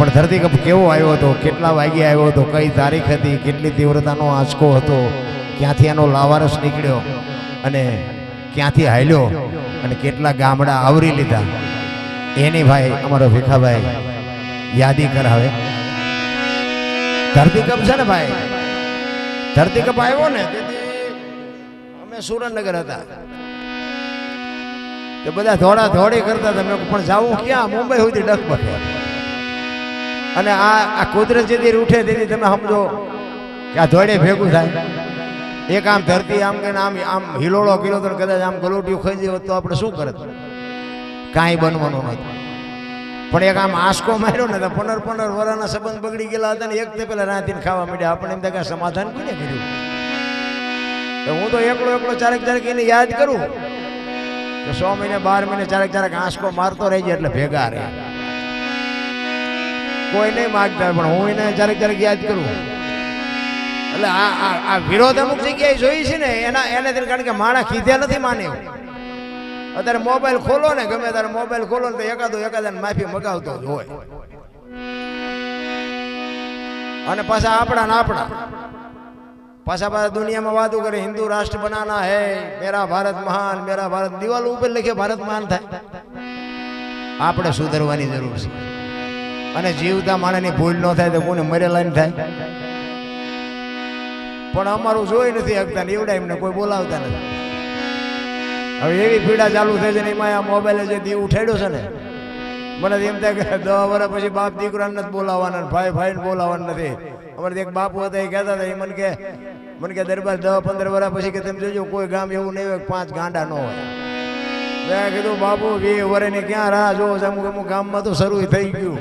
પણ ધરતીકંપ કેવો આવ્યો હતો? કેટલા વાગે આવ્યો હતો? કઈ તારીખ હતી? કેટલી તીવ્રતાનો આંચકો હતો? ક્યાંથી એનો લાવારસ નીકળ્યો? અને ક્યાંથી હાલ્યો? અને કેટલા ગામડા આવરી લીધા? એની ભાઈ, અમારો ભીખાભાઈ, યાદી કરાવે. ધરતીકંપ છે ને ભાઈ? ધરતીકંપ આવ્યો ને? અમે સુરેન્દ્રનગર હતા. તો બધા ધોડા ધોડી કરતા તમે પણ જાવું ક્યાં? મુંબઈ સુધી ડગમગે અને આ આ કુદરત જેથી ઉઠે તેથી તમે સમજો કે આ ધોળે ભેગું થાય. એક આમ ધરતી આમ કે આમ આમ હિલોળો કિલો તો કદાચ આમ ગલોટિયું ખાઈ જાય, તો આપણે શું કરત કાંઈ બનવાનું નથી. પણ એક આમ આંસકો માર્યો ને તો પંદર પંદર વરાના સંબંધ બગડી ગયેલા હતા ને એક તે પેલા રાતીને ખાવા માંડ્યા. આપણે એમ થાય સમાધાન કોને કર્યું? તો હું તો એકલો એકલો ચારેક ચારેક એને યાદ કરું કે સો મહિને બાર મહિને ચારેક ચારેક આંસકો મારતો રહી જાય એટલે ભેગા રહે. કોઈ નહીં માગતા પણ હું એને ચારેક ચારેક યાદ કરું. એટલે આ આ વિરોધ અમુક જગ્યાએ જોઈ છે ને, એના એને કારણ કે માણસ કીધે નથી માને અત્યારે મોબાઈલ ખોલો ને, ગમે ત્યારે મોબાઈલ ખોલો ને, તો એકાદો એકાદાને માફી મગાવતો હોય. અને પાછા આપણા ને આપણા. પાછા પાછા દુનિયામાં વાતો કરે, હિન્દુ રાષ્ટ્ર બનાના હે, મેરા ભારત મહાન, મેરા ભારત દિવાલ ઉપર લખે, ભારત મહાન થાય. આપણે સુધરવાની જરૂર છે. અને જીવતા માણસની ભૂલ ન થાય તો કોને મરેલા ને થાય. પણ અમારું જોઈ નથી શકતા ને એવડા એમને કોઈ બોલાવતા નથી. હવે એવી પીડા ચાલુ થઈ છે ને એમાં આ મોબાઈલે જે દીવ ઉઠાડ્યો છે ને, મને એમ થાય કે દસ વર્ષ પછી બાપ દીકરાને નથી બોલાવવાના ભાઈ ભાઈને બોલાવવાના નથી. અમારે એક બાપુ હતા એ કહેતા હતા, એ મને કે મને કે દરબાર દસ પંદર વર્ષ પછી કે તમે જોજો કોઈ ગામ એવું નહીં હોય પાંચ ગાંડા ન હોય. મેં કીધું, બાપુ, વીસ વર્ષની ક્યાં રાહ જોવો છે? અમુક અમુક ગામમાં તો શરૂ થઈ ગયું.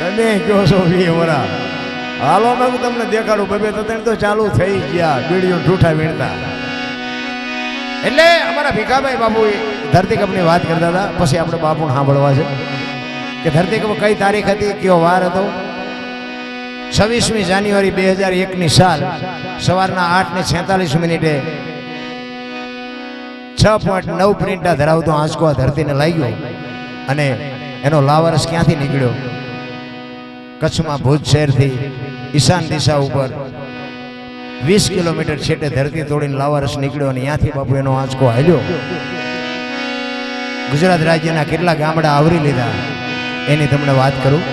તમે કહો છો વીસ વર્ષ હાલો મેં તમને દેખાડું. બબે તો ત્રણ તો ચાલુ થઈ ગયા. બીડીઓ ઠૂઠા વીણતા. એટલે અમારા ભીખાભાઈ બાપુ ધરતીકંપની વાત કરતા હતા. પછી આપણે બાપુને સાંભળવા છે કે ધરતીકંપ કઈ તારીખ હતી, કયો વાર હતો? છવ્વીસમી જાન્યુઆરી બે હજાર એકની સાલ સવારના આઠ ને છેતાલીસ મિનિટે છ પોઈન્ટ નવ પ્રિન્ટા ધરાવતો આંચકો આ ધરતીને લાગ્યો અને એનો લાવારસ ક્યાંથી નીકળ્યો? કચ્છમાં ભુજ શહેરથી ઈશાન દિશા ઉપર વીસ કિલોમીટર છેટે ધરતી તોડીને લાવારસ નીકળ્યો અને ત્યાંથી બાપુ એનો આંચકો હાલ્યો. ગુજરાત રાજ્યના કેટલા ગામડા આવરી લીધા, એની તમને વાત કરું.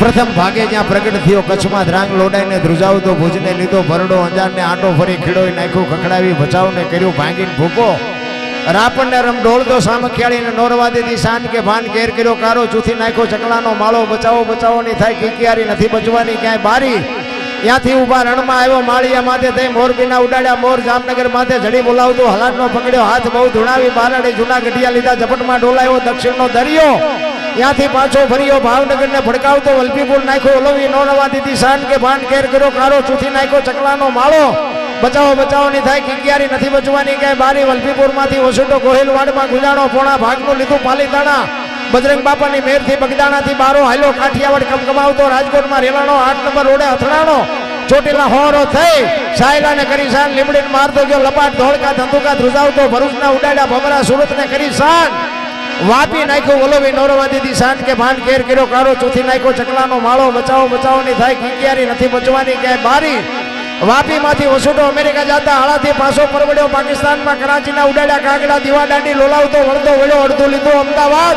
પ્રથમ ભાગે જ્યાં પ્રગટ થયો, કચ્છમાં ધ્રાંગ લોડાઈને ધ્રુજાવતો, ભુજને લીધો ભરડો, અંજારને આટો ફરી ખીડોઈ નાખ્યું, ખખડાવી બચાવને કર્યું, ભાંગીને ભૂકો. રાપણને રમ ઢોળતો સામખિયાળીને નોરવા દીધી શાન કે ભાન ઘેર કર્યો, કારો ચૂથી નાખ્યો, ચકલાનો માળો બચાવો બચાવો ની થાય કિકિયારી નથી બચવાની ક્યાંય બારી. ત્યાંથી ઊભા રણમાં આવ્યો, માળિયા માથે થઈ મોરબીના ઉડાડ્યા, મોર જામનગર માથે જડી બોલાવતો હલાટનો પકડ્યો, હાથ બહુ ધુણાવી, બારડે જૂના ગઢિયા લીધા, ઝપટમાં ડોલાયો, દક્ષિણનો દરિયો. ત્યાંથી પાછો ફર્યો, ભાવનગરને ભડકાવતો વલભીપુર નાખ્યો, ઓલવી નો નવા દીધી શાન કે ભાન ઘેર કર્યો, કારો ચૂથી નાખ્યો, ચકલાનો માળો. બચાવો બચાવો ની થાય કિંગિયારી નથી બચવાની, ક્યાંય બારી વલભીપુરમાંથી ગોહિલવાડમાં ગોહિલ વાડમાં ગુજાણો, પોણા ભાગનું લીધું પાલીતાણા બજરંગ બાપાની મેરથી બગદાણાથી બારો હાલો, કાઠિયાવાડ કમકમાવતો રાજકોટમાં રેલાણો, આઠ નંબર રોડે અથડાણો. ચોટીલા હોરો થઈ, સાયલાને કરી શાન લીમડીને મારતો ગયો, લપાટ, ધોળકા, ધંધુકા, ધ્રુજાવતો, ભરૂચના ઉડાડ્યા, ભમરા, સુરતને કરી શાન વાપી નાખ્યો ઓલોવી નોરવા દીધી શાન કે ભાન કેર કર્યો કારો ચોથી નાખ્યો, ચકલાનો માળો, બચાવો બચાવો ની થાય કિંકિયારી નથી બચવાની, ક્યાંય બારી વાપીમાંથી વસુટો અમેરિકા જતા હાળાથી પાછો પરવડ્યો પાકિસ્તાનમાં, કરાચીના ઉડાડ્યા કાગડા, દીવા દાંડી, લોલાવતો, વળતો, વળ્યો, અડધું લીધું, અમદાવાદ.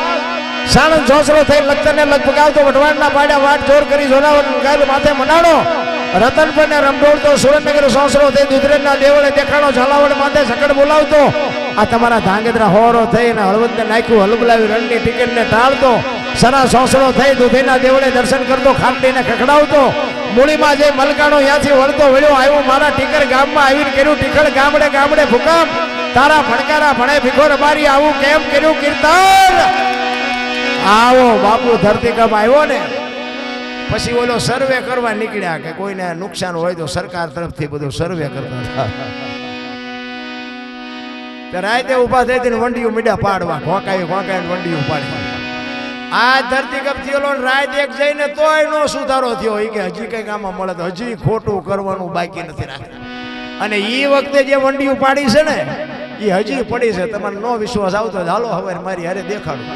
સાણંદ જોસરો થઈ લખતરને લગભગાવતો વઢવાડના પાડ્યા વાટ જોર કરી જોનાવર ગાયલ માથે મનાડો રતનપુરને રમડોળતો સુરેન્દ્રનગર સોસરો થઈ દુધરેજના દેવળે દેખાણો ઝાલાવડ માથે સકડ બોલાવતો. આ તમારા ધાંગધ્રા હોરો થઈ અને હળવદને નાખ્યું, હલબલાવી રણની ટિકિટને ટાળતો. સરા સોસરો થઈ દુધીના દેવળે દર્શન કરતો ખાટલીને ખખડાવતો, મૂળીમાં જે મલકાણો ત્યાંથી વળતો વળ્યો, આવ્યો મારા ટીકર ગામમાં આવીને કર્યું ટીકર ગામડે ગામડે ભૂકંપ. તારા ભણકારા ભણે ભીખોર મારી, આવું કેમ કર્યું કીર્તન? આવો બાપુ ધરતીકંપ આવ્યો ને, પછી ઓલો સર્વે કરવા નીકળ્યા કે કોઈને નુકસાન હોય તો સરકાર તરફથી બધું સર્વે કરતા રાતે ઊભા થઈ વંડીયું મીડા પાડવા ખોકાવી ખોકાવી વંડીયું પાડવા. આ ધરતીકંપ થયેલો ને રાત એક જઈને તોય નો સુધારો થયો. એ કે હજી કંઈક આમાં મળે તો હજી ખોટું કરવાનું બાકી નથી રાખ્યું. અને એ વખતે જે વંડીયું પાડી છે ને એ હજી પડી છે. તમારે નો વિશ્વાસ આવતો હાલો, હવે મારી હારે દેખાડું.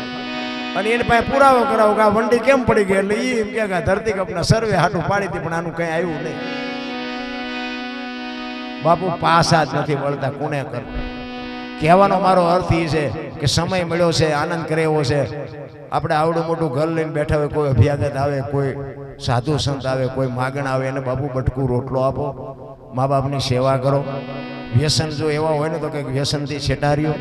અને એને પાસે પુરાવો કરાવો કે આ વંડી કેમ પડી ગઈ? એટલે એમ કે ધરતી ધરતીકપના સર્વે હાટું પાડી હતી, પણ આનું કંઈ આવ્યું નહીં. બાપુ પાસા જ નથી વળતા કોને કરવું? કહેવાનો મારો અર્થ એ છે કે સમય મળ્યો છે, આનંદ કરે એવો છે. આપણે આવડું મોટું ઘર લઈને બેઠા હોય, કોઈ અભ્યાગત આવે, કોઈ સાધુ સંત આવે, કોઈ માગણ આવે, એને બાપુ બટકું રોટલો આપો, મા બાપની સેવા કરો. વ્યસન જો એવા હોય ને તો કંઈક વ્યસનથી છેટાર્યો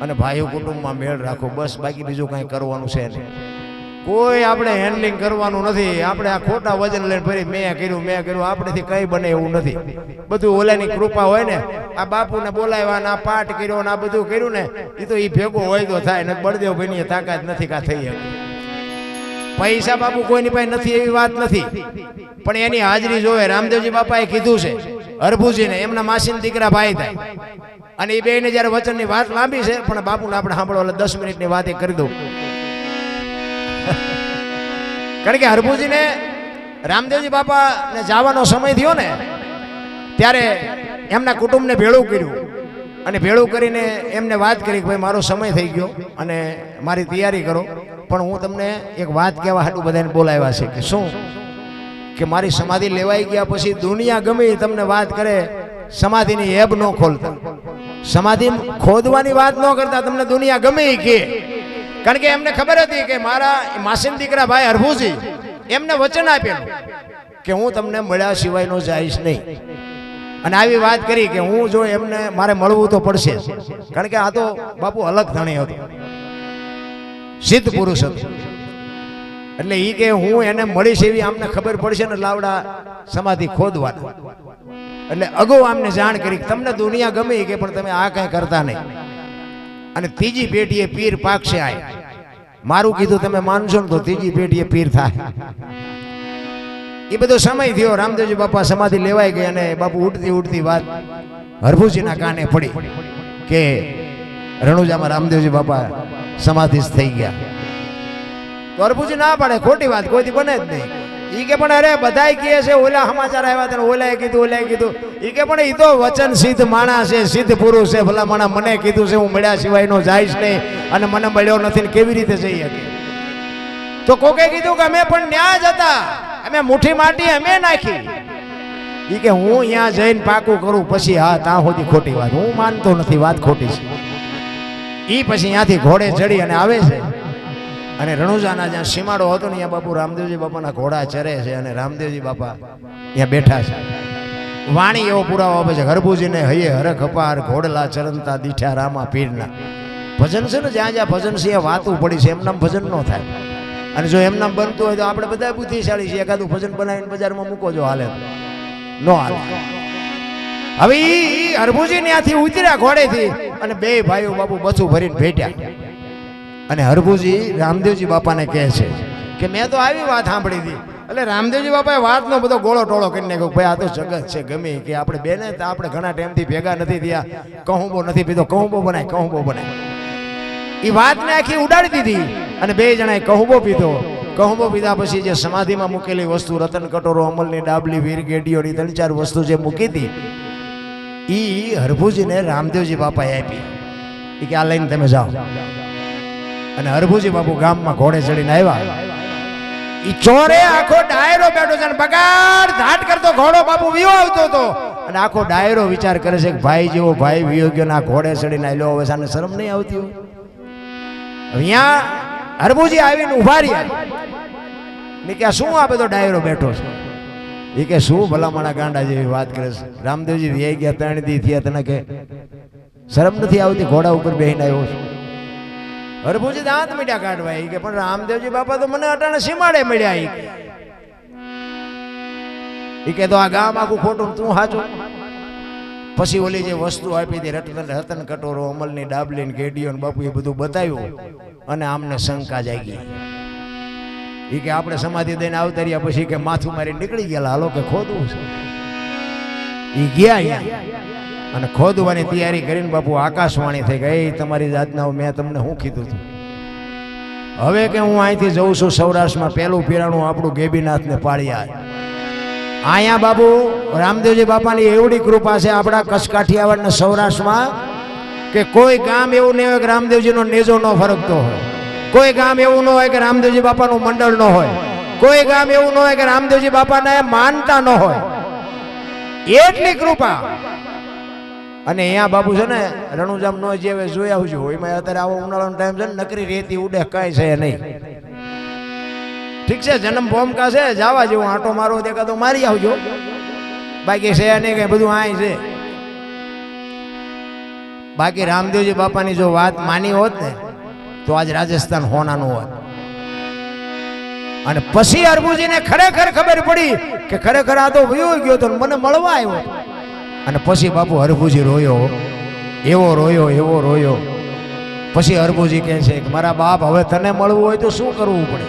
અને ભાઈઓ કુટુંબમાં મેળ રાખો. બસ બાકી બીજું કાંઈ કરવાનું છે નહીં. કોઈ આપણે હેન્ડલિંગ કરવાનું નથી. આપણે આ ખોટા વજન લઈને ફરી મેં કર્યું મેં કર્યું. આપણેથી કંઈ બને એવું નથી. બધું ઓલાની કૃપા હોય ને, આ બાપુને બોલાવ્યા આ પાઠ કર્યો ને આ બધું કર્યું ને એ તો એ ભેગો હોય તો થાય, ને બળદેવ ભાઈની તાકાત નથી કા થઈ પૈસા બાપુ કોઈની પાસે નથી એવી વાત નથી. પણ એની હાજરી જોવે, રામદેવજી બાપાએ કીધું છે, હરભુજીને, એમના માસીન દીકરા ભાઈ થાય. અને એ બેને જ્યારે વચનની વાત લાંબી છે, પણ બાપુને આપણે સાંભળો એટલે દસ મિનિટની વાત એ કરી દઉં. કારણ કે હરભુજીને રામદેવજી બાપાને જવાનો સમય થયો ને, ત્યારે એમના કુટુંબને ભેળું કર્યું. અને ભેળું કરીને એમને વાત કરી કે ભાઈ, મારો સમય થઈ ગયો અને મારી તૈયારી કરો. પણ હું તમને એક વાત કહેવા હાટું બધાને બોલાવ્યા છે કે શું? કે મારી સમાધિ લેવાઈ ગયા પછી દુનિયા ગમે તમને વાત કરે, સમાધિની એબ ન ખોલતા. સમાધિ ખોદવાની વાત ન કરતા, તમને દુનિયા ગમે કે કારણ કે એમને ખબર હતી કે મારા માસીન દીકરા ભાઈ હરભુજી, એમને વચન આપેલું કે હું તમને મળ્યા સિવાયનો જઈશ નહીં. અને આવી વાત કરી કે હું જો એમને મારે મળવું તો પડશે. કારણ કે આ તો બાપુ અલગ ધણી હતો. સિદ્ધ પુરુષ હતો. એટલે એ કે હું એને મળીશ એવી આમને ખબર પડશે ને લાવડા સમાધિ ખોદવા એટલે અગાઉ આમને જાણ કરી તમને દુનિયા ગમે કે પણ તમે આ કાંઈ કરતા નહીં. અને ત્રીજી પેઢીએ પીર પાકશે આય. મારું કીધું તમે માનશો ને તો ત્રીજી પેઢીએ પીર થાય. એ બધો સમય થયો, રામદેવજી બાપા સમાધિ લેવાઈ ગઈ અને બાપુ ઉઠતી ઉડતી વાત હરભુજીના કાને પડી કે રણુજામાં રામદેવજી બાપા સમાધિ થઈ ગયા. તો હરભુજી ના પાડે, ખોટી વાત, કોઈથી બને જ નહીં. ઈ કે પણ અરે બધાય કહે છે, ઓલા સમાચાર આવ્યા તને, ઓલાએ કીધું ઓલાએ કીધું. ઈ કે પણ ઈ તો વચન સિદ્ધ માણસ છે, સિદ્ધ પુરુષ છે, ભલા માણા મને કીધું છે, હું મળ્યા સિવાયનો જાઈશ નહીં અને મને મળ્યો નથી ને કેવી રીતે જઈ શકે? તો કોકે કીધું કે અમે પણ ન્યા જ હતા. અમે મુઠ્ઠી માટી અમે નાખી. ઈ કે હું અહીંયા જઈને પાકું કરું, પછી હા, ત્યાં સુધી ખોટી વાત. હું માનતો નથી, વાત ખોટી છે. ઈ પછી અહીંયાથી ઘોડે ચડી અને આવે છે. અને રણુજાના જ્યાં સીમાડો હતો ને ત્યાં બાપુ રામદેવજી બાપાના ઘોડા ચરે છે અને રામદેવજી બાપા ત્યાં બેઠા છે. વાણી એવો પુરાવો આપે છે હરભુજીને હૈયે હરખ અપાર ઘોડલા ચરંતા દીઠા રામા પીરના. ભજન છે ને, જ્યાં જ્યાં ભજન છે વાતું પડી છે, એમનામ ભજન ન થાય. અને જો એમનામ બનતું હોય તો આપણે બધા બુદ્ધિશાળી છીએ, એકાદું ભજન બનાવીને બજારમાં મૂકો જો હાલે. ન હાલે. હવે એ હરભુજી ત્યાંથી ઉતર્યા ઘોડેથી અને બે ભાઈઓ બાપુ બસું ભરીને ભેટ્યા. અને હરભુજી રામદેવજી બાપાને કહે છે કે મેં તો આવી વાત સાંભળી હતી. એટલે રામદેવજી બાપાએ વાતનો બધો ગોળો ટોળો કરીને નાખ્યો ભાઈ આ તો જગત છે, ગમે કે આપણે બેને તો આપણે ઘણા ટાઈમથી ભેગા નથી થયા. કહુંબો નથી પીધો, કહુંબો બનાય કહુંબો બનાય. એ વાતને આખી ઉડાડી દીધી અને બે જણાએ કહુંબો પીધો. કહુંબો પીધા પછી જે સમાધિમાં મૂકેલી વસ્તુ, રતન કટોરો, અમલની ડાબલી, વીર ગેડીઓની ત્રણ ચાર વસ્તુ જે મૂકી હતી એ હરભુજીને રામદેવજી બાપાએ આપી. કે આ લઈને તમે જાઓ. અને હરભુજી બાપુ ગામમાં ઘોડે ચડીને આવ્યા. ઈ ચોરે આખો ડાયરો બેઠો છે બગાડ ધાટ કરતો ઘોડો બાપુ વિયો આવતો હતો. અને આખો ડાયરો વિચાર કરે છે કે ભાઈ જેવો ભાઈ વિયો ગયો ના ઘોડે ચડીને આવ્યો હવે સાને શરમ નહીં આવતી અહીંયા હરભુજી આવીને ઊભા રહ્યા. ને કે શું આ બધો ડાયરો બેઠો છે? એ કે શું ભલામણા ગાંડા જેવી વાત કરે છે? રામદેવજી વ્યાઈ ગયા ત્રણ દી થયા તને કે શરમ નથી આવતી? ઘોડા ઉપર બેહીને આવ્યો છું. હરભુજી દાંત મીઠા કાઢવા કે, પણ રામદેવજી બાપા તો મને અટાણે સીમાડે મળ્યા ઈ કે. તો આ ગામ આખું ખોટું તું હાચું? પછી ઓલી જે વસ્તુ આપી હતી, રતન રતન કટોરો, અમલની ડાબલી ને ગેડીઓ ને બાપુ એ બધું બતાવ્યું અને આમને શંકા જાગી. ઈ કે, આપણે સમાધિ દઈને આવતર્યા પછી કે માથું મારી નીકળી ગયેલા. હાલો કે ખોદવું છે. એ ગયા અને ખોદવાની તૈયારી કરીને બાપુ આકાશવાણી થઈ ગઈ. તમારી જાતના મેં તમને શું કીધું હતું? હવે કે હું અહીંથી જઉં છું સૌરાષ્ટ્રમાં, પહેલું પીરાણું આપણું ગેબીનાથને પાળ્યા અહીંયા બાપુ, રામદેવજી બાપાની એવડી કૃપા છે આપણા કચ્છ કાઠિયાવાડ સૌરાષ્ટ્રમાં, કે કોઈ ગામ એવું નહીં હોય કે રામદેવજીનો નેજો ન ફરકતો હોય. કોઈ ગામ એવું ન હોય કે રામદેવજી બાપાનું મંડળ ન હોય. કોઈ ગામ એવું ન હોય કે રામદેવજી બાપાને માનતા ન હોય. એટલી કૃપા અને અહીંયા બાપુ છે ને, રણુજામ નો જેવે જોઈ આવજો એમાં અત્યારે આવો ઉનાળાનો ટાઈમ છે ને, નકરી રેતી ઉડે, કાંઈ છે નહીં. ઠીક છે, જન્મ ભોમકા છે, જવા જેવું આંટો મારો દેખા તો મારી આવજો. બાકી છે નહીં કઈ, બધું આય છે. બાકી રામદેવજી બાપાની જો વાત માની હોત ને, તો આજ રાજસ્થાન હોનાનું હોત. અને પછી અરબુજીને ખરેખર ખબર પડી કે ખરેખર આ તો વયો ગયો તો મને મળવા આવ્યો. અને પછી બાપુ હરભુજી રોયો. એવો રોયો એવો રોયો. પછી હરભુજી કહે છે કે મારા બાપ હવે તને મળવું હોય તો શું કરવું પડે?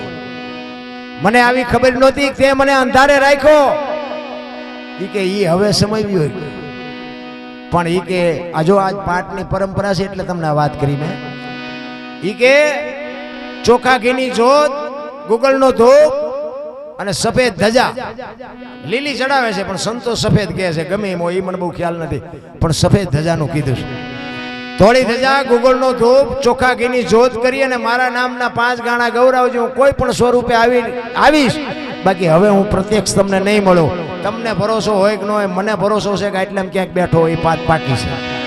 મને આવી ખબર નહોતી તે મને અંધારે રાખ્યો. ઈ કે ઈ હવે સમય હોય. પણ ઈ કે આ જો આજ પાઠની પરંપરા છે એટલે તમને વાત કરી મેં. ઈ કે ચોખા ઘીની જોત ગુગળનો ધૂપ અને સફેદ ધજા. લીલી ચડાવે છે, પણ સંતો સફેદ કહે છે, ગમે એમ એ મને બહુ ખ્યાલ નથી. પણ સફેદ ધજાનું કીધું છે. થોડી ધજા, ગુગળનો ધૂપ ચોખા ઘીની જોત કરી અને મારા નામના પાંચ ગાણા ગૌરાવજો, હું કોઈ પણ સ્વરૂપે આવી આવીશ. બાકી હવે હું પ્રત્યક્ષ તમને નહીં મળું. તમને ભરોસો હોય કે ન હોય, મને ભરોસો છે કે આટલે ક્યાંક બેઠો એ પાત પાકી છે.